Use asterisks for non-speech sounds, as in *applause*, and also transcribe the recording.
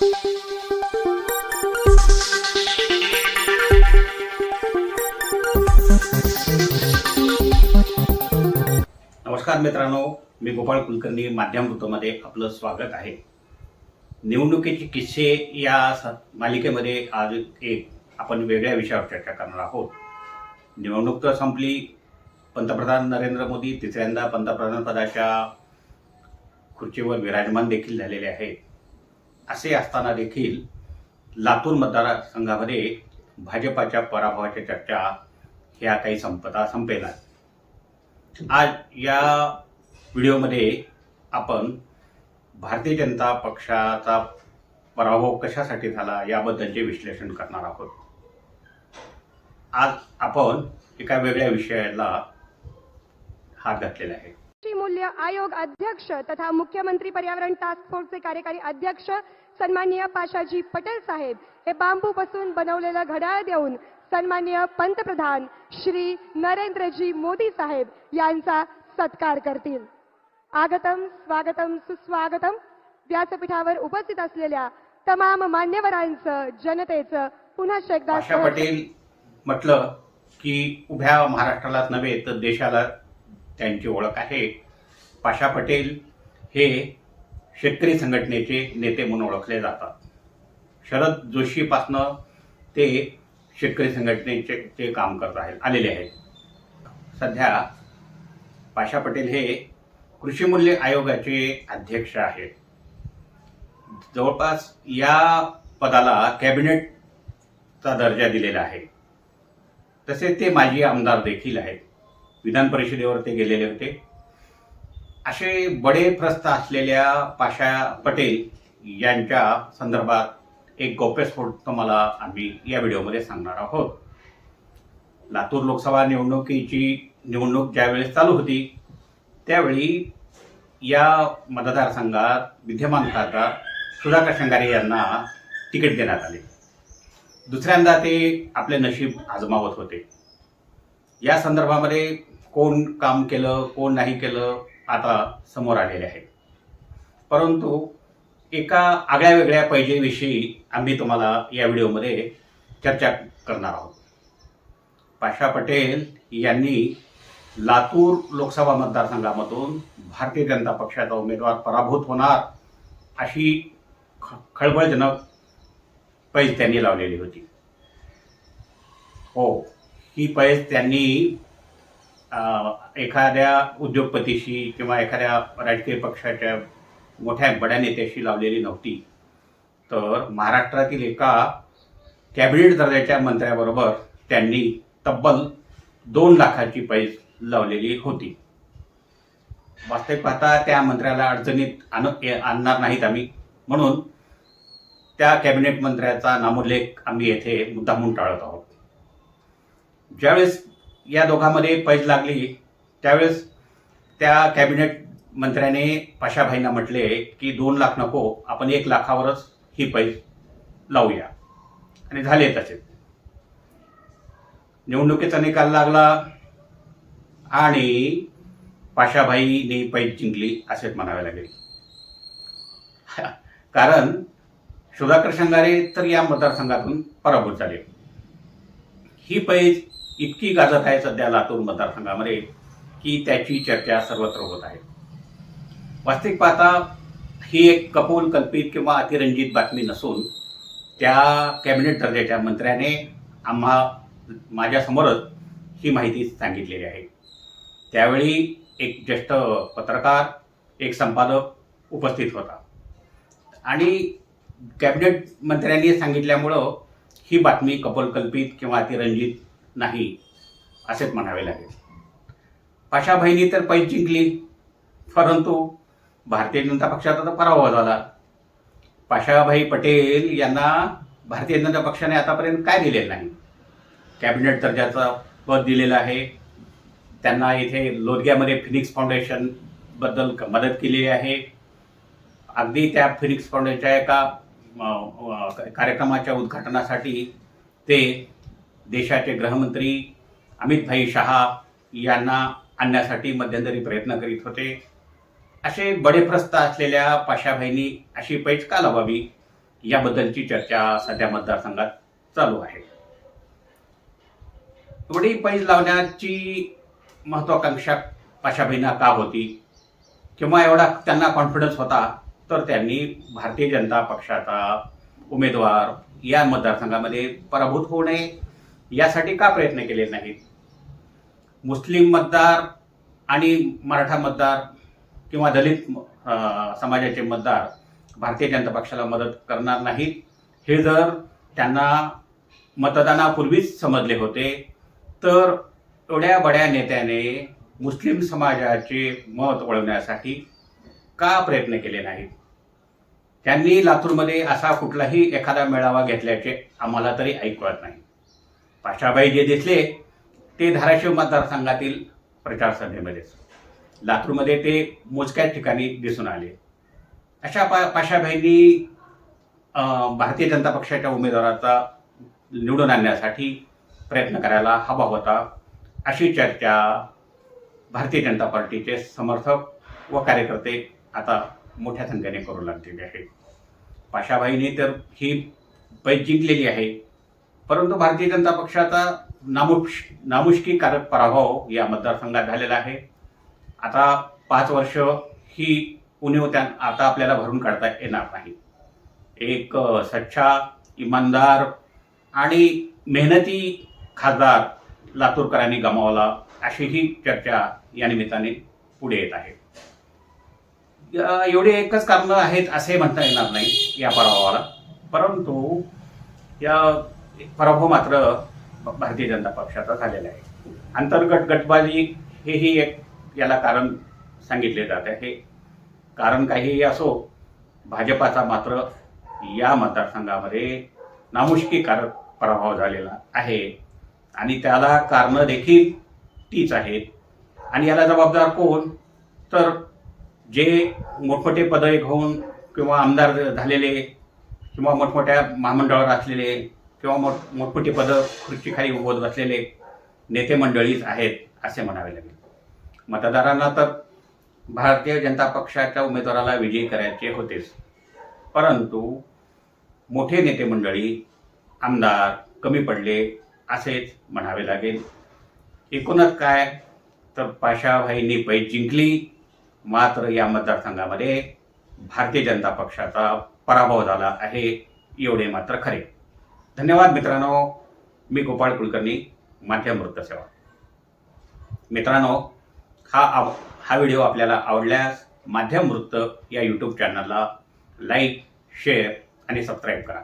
नमस्कार मित्रांनो मी गोपाळ कुलकर्णी माध्यम ऋतूमध्ये आपलं स्वागत आहे. निवडणुकीचे किस्से या मालिकेमध्ये आज एक आपण वेगळ्या विषयावर चर्चा करणार आहोत. निवडणूक तर संपली. पंतप्रधान नरेंद्र मोदी तिसऱ्यांदा पंतप्रधान पदाच्या खुर्चीवर विराजमान देखील झालेले आहेत. असे असताना देखील लातूर मतदारसंघामध्ये भाजपाच्या पराभवाच्या चर्चा ह्या काही संपता संपेला. आज या व्हिडिओमध्ये आपण भारतीय जनता पक्षाचा पराभव कशासाठी झाला याबद्दलचे विश्लेषण करणार आहोत. आज आपण एका वेगळ्या विषयाला हात घातलेला आहे. मूल्य आयोग अध्यक्ष तथा मुख्यमंत्री पर्यावरण टास्क फोर्सचे कार्यकारी अध्यक्ष सन्माननीय पाशाजी पटेल साहेब हे बांबूपासून बनवलेलं घड्याळ देऊन सन्माननीय पंतप्रधान श्री नरेंद्रजी मोदी साहेब यांचा सत्कार करतील. आगतम स्वागतम सुस्वागतम व्यासपीठावर उपस्थित असलेल्या तमाम मान्यवरांचं जनतेचं पुन्हा एकदा पटेल म्हटलं की उभ्या महाराष्ट्रालाच नव्हे तर देशाला त्यांची ओळख आहे. पाशा पटेल हे शेतकरी संघटनेचे नेते म्हणून ओळखले जातात. शरद जोशीपासनं ते शेतकरी संघटनेचे ते काम करत आहेत आलेले आहेत. सध्या पाशा पटेल हे कृषी मूल्य आयोगाचे अध्यक्ष आहेत. जवळपास या पदाला कॅबिनेटचा दर्जा दिलेला आहे. तसेच ते माजी आमदार देखील आहेत. विधान परिषदेवर ते गेलेले होते. असे बडे प्रस्थ असलेल्या पाशा पटेल यांच्या संदर्भात एक गौप्यस्फोट तुम्हाला आम्ही या व्हिडिओमध्ये सांगणार आहोत. लातूर लोकसभा निवडणुकीची निवडणूक ज्यावेळेस चालू होती त्यावेळी या मतदारसंघात विद्यमान खासदार सुधाकर शंगारे यांना तिकीट देण्यात आले. दुसऱ्यांदा ते आपले नशीब आजमावत होते. या संदर्भामध्ये कोण काम केलं कोण नाही केलं आता समोर आलेले आहे परंतु एका आगळ्या वेगळ्या पैजेविषयी आम्ही तुम्हाला या व्हिडिओमध्ये चर्चा करणार आहोत. पाशा पटेल यांनी लातूर लोकसभा मतदारसंघामधून भारतीय जनता पक्षाचा उमेदवार पराभूत होणार अशी ख खळबळजनक पैज त्यांनी लावलेली होती. हो ही पैस त्यांनी एखाद्या उद्योगपतीशी किंवा एखाद्या राजकीय पक्षाच्या मोठ्या बड्या नेत्याशी लावलेली नव्हती. तर महाराष्ट्रातील एका कॅबिनेट दर्जाच्या मंत्र्याबरोबर त्यांनी तब्बल दोन लाखाची पैस लावलेली होती. वास्तविक पाहता त्या मंत्र्याला अडचणीत आण आणणार नाहीत आम्ही. म्हणून त्या कॅबिनेट मंत्र्याचा नामोल्लेख आम्ही येथे मुद्दामून टाळत आहोत. ज्यावेळेस या दोघांमध्ये पैज लागली त्यावेळेस त्या कॅबिनेट मंत्र्याने पाशाभाईंना म्हटले की दोन लाख नको आपण एक लाखावरच ही पैज लावूया. आणि झाले तसेच निवडणुकीचा निकाल लागला आणि पाशाभाईने पैज जिंकली असेच म्हणावे लागेल. *laughs* कारण सुधाकर शंगारे तर या मतदारसंघातून पराभूत झाले. ही पैज इतकी गाजत आहे सध्या लातूर मतदारसंघामध्ये की त्याची चर्चा सर्वत्र होत आहे. वास्तविक पाहता ही एक कपोल कल्पित किंवा अतिरंजित बातमी नसून त्या कॅबिनेट दर्जाच्या मंत्र्याने आम्हा माझ्यासमोरच ही माहिती सांगितलेली आहे. त्यावेळी एक ज्येष्ठ पत्रकार एक संपादक उपस्थित होता. आणि कॅबिनेट मंत्र्यांनी सांगितल्यामुळं ही बातमी कपोलकल्पित किंवा अतिरंजित नाही असेच म्हणावे लागेल. पाशाभाईंनी तर पैस जिंकली परंतु भारतीय जनता पक्षाचा तर पराभव झाला. पाशाभाई पटेल यांना भारतीय जनता पक्षाने आतापर्यंत काय दिलेलं नाही? कॅबिनेट दर्जाचं पद दिलेलं आहे. त्यांना इथे लोदग्यामध्ये फिनिक्स फाउंडेशनबद्दल क- मदत केलेली आहे. अगदी त्या फिनिक्स फाउंडेशनच्या एका कार्यक्रमाच्या उद्घाटनासाठी ते देशाचे गृहमंत्री अमितभाई शहा यांना आणण्यासाठी मध्यंतरी प्रयत्न करीत होते. असे बडेप्रस्थ असलेल्या पाशाभाईंनी अशी पैज का लावावी? याबद्दलची चर्चा सध्या मतदारसंघात चालू आहे. एवढी पैज लावण्याची महत्वाकांक्षा पाशाभाईंना का होती? किंवा एवढा त्यांना कॉन्फिडन्स होता तर त्यांनी भारतीय जनता पक्षाचा उमेदवार या मतदारसंघामध्ये पराभूत होऊ नये यासाठी का प्रयत्न केले नाहीत? मुस्लिम मतदार आणि मराठा मतदार किंवा दलित समाजाचे मतदार भारतीय जनता पक्षाला मदत करणार नाहीत. हे जर त्यांना मतदानापूर्वीच समजले होते तर एवढ्या बड्या नेत्याने मुस्लिम समाजाचे मत वळवण्यासाठी का प्रयत्न केले नाहीत? त्यांनी लातूरमध्ये असा कुठलाही एखादा मेळावा घेतल्याचे आम्हाला तरी ऐकवत नाही. आशाबाई जे दिसले ते धाराशिव मतदारसंघातील प्रचारसभेमध्येच लातूरमध्ये ते मोजक्याच ठिकाणी दिसून आले. अशा पा पाशाबाईंनी भारतीय जनता पक्षाच्या उमेदवाराचा निवडून आणण्यासाठी प्रयत्न करायला हवा होता अशी चर्चा भारतीय जनता पार्टीचे समर्थक व कार्यकर्ते आता मोठ्या संख्येने करू लागलेले आहेत. पाशाबाईंनी तर ही पैज जिंकलेली आहे. परंतु भारतीय जनता पक्षाचा नामुष नामुष्कीकारक पराभव या मतदारसंघात झालेला आहे. आता पाच वर्ष ही उणीव त्या आता आपल्याला भरून काढता येणार नाही. एक अ, सच्चा इमानदार आणि मेहनती खासदार लातूरकरांनी गमावला अशी ही चर्चा या निमित्ताने पुढे येत आहे. एवढे एकच कारणं आहेत असे म्हणता येणार नाही या पराभवाला. परंतु या एक पराभव मात्र भारतीय जनता पक्षाचा झालेला आहे. अंतर्गत गटबाजी हेही एक याला कारण सांगितले जात आहे. कारण काहीही असो भाजपाचा मात्र या मतदारसंघामध्ये नामुष्कीकारक पराभव झालेला आहे. आणि त्याला कारणं देखील तीच आहेत. आणि याला जबाबदार कोण? तर जे मोठमोठे पदं घेऊन किंवा आमदार झालेले किंवा मोठमोठ्या महामंडळावर असलेले किंवा मोठ मोठमोठी पदं खुर्चीखाली होत बसलेले नेते मंडळीच आहेत असे म्हणावे लागेल. मतदारांना तर भारतीय जनता पक्षाच्या उमेदवाराला विजयी करायचे होतेच. परंतु मोठे नेते मंडळी आमदार कमी पडले असेच म्हणावे लागेल. एकूणच काय? तर पाशाभाईंनी पैज जिंकली. मात्र या मतदारसंघामध्ये भारतीय जनता पक्षाचा पराभव झाला आहे एवढे मात्र खरे. धन्यवाद मित्रांनो. मी गोपाळ कुलकर्णी माध्यम वृत्तसेवा. मित्रांनो हा आव हा व्हिडिओ आपल्याला आवडल्यास माध्यम वृत्त या यूट्यूब चॅनलला लाईक शेअर आणि सबस्क्राईब करा.